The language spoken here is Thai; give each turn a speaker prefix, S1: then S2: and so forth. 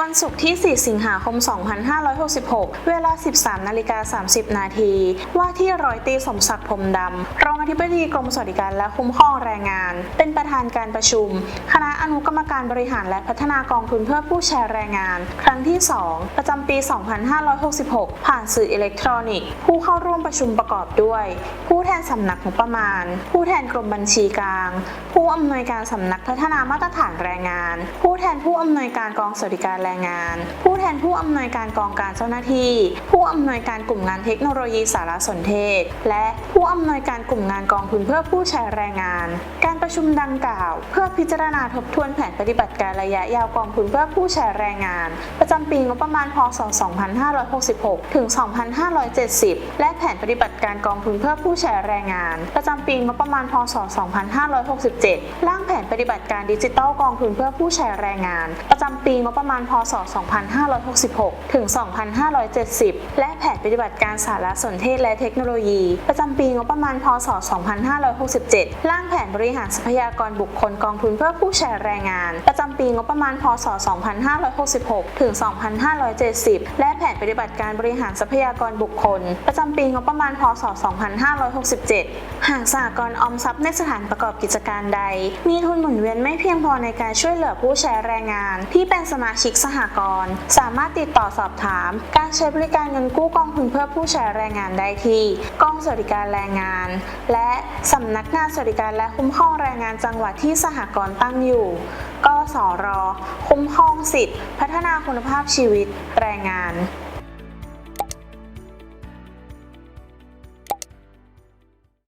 S1: วันศุกร์ที่ 4 สิงหาคม 2566 เวลา 13 นาฬิกา 30 นาที ว่าที่ร้อยตีสมศักดิ์พรมดำ รองอธิบดีกรมสวัสดิการและคุ้มครองแรงงาน เป็นประธานการประชุม คณะอนุกรรมการบริหารและพัฒนากองทุนเพื่อผู้แชร์แรงงาน ครั้งที่ 2 ประจำปี 2566 ผ่านสื่ออิเล็กทรอนิกส์ ผู้เข้าร่วมประชุมประกอบด้วย ผู้แทนสำนักงบประมาณ ผู้แทนกรมบัญชีกลาง ผู้อำนวยการสำนักพัฒนามาตรฐานแรงงาน ผู้แทนผู้ อำนวยการกองสวัสดิการแรงงาน ผู้แทนผู้อำนวยการกองการเจ้าหน้าที่ ผู้อำนวยการกลุ่มงานเทคโนโลยีสารสนเทศ และผู้อำนวยการกลุ่มงานกองทุนเพื่อผู้ใช้แรงงาน การประชุมดังกล่าว เพื่อพิจารณาทบทวนแผนปฏิบัติการระยะยาวกองทุนเพื่อผู้ใช้แรงงาน ประจำปีงบประมาณพศ 2566 ถึง 2570 และแผนปฏิบัติการกองทุนเพื่อผู้ใช้แรงงาน ประจำปีงบประมาณพศ 2567 ร่างแผนปฏิบัติการดิจิทัลกองทุนเพื่อผู้ใช้แรงงานประจำปีงบประมาณพศ 2566 ถึง 2570 และแผนปฏิบัติการสารสนเทศและเทคโนโลยี ประจำปีงบประมาณพศ 2567 ร่างแผนบริหารทรัพยากรบุคคลกองทุนเพื่อผู้ใช้แรงงาน ประจำปีงบประมาณพศ 2566 ถึง 2570 และแผนปฏิบัติการบริหารทรัพยากรบุคคล ประจำปีงบประมาณพศ 2567 หากสหกรณ์ออมทรัพย์ในสถานประกอบกิจการใด มีทุนหมุนเวียนไม่เพียงพอในการช่วยเหลือผู้ใช้แรงงานานที่เป็นสมาชิกสหกรณ์สามารถติดต่อสอบถาม การใช้บริการเงินกู้กองทุนเพื่อผู้ใช้แรงงานได้ที่กองสวัสดิการแรงงาน และสำนักงานสวัสดิการและคุ้มครองแรงงานจังหวัดที่สหกรณ์ตั้งอยู่กสร คุ้มครองสิทธิพัฒนาคุณภาพชีวิตแรงงาน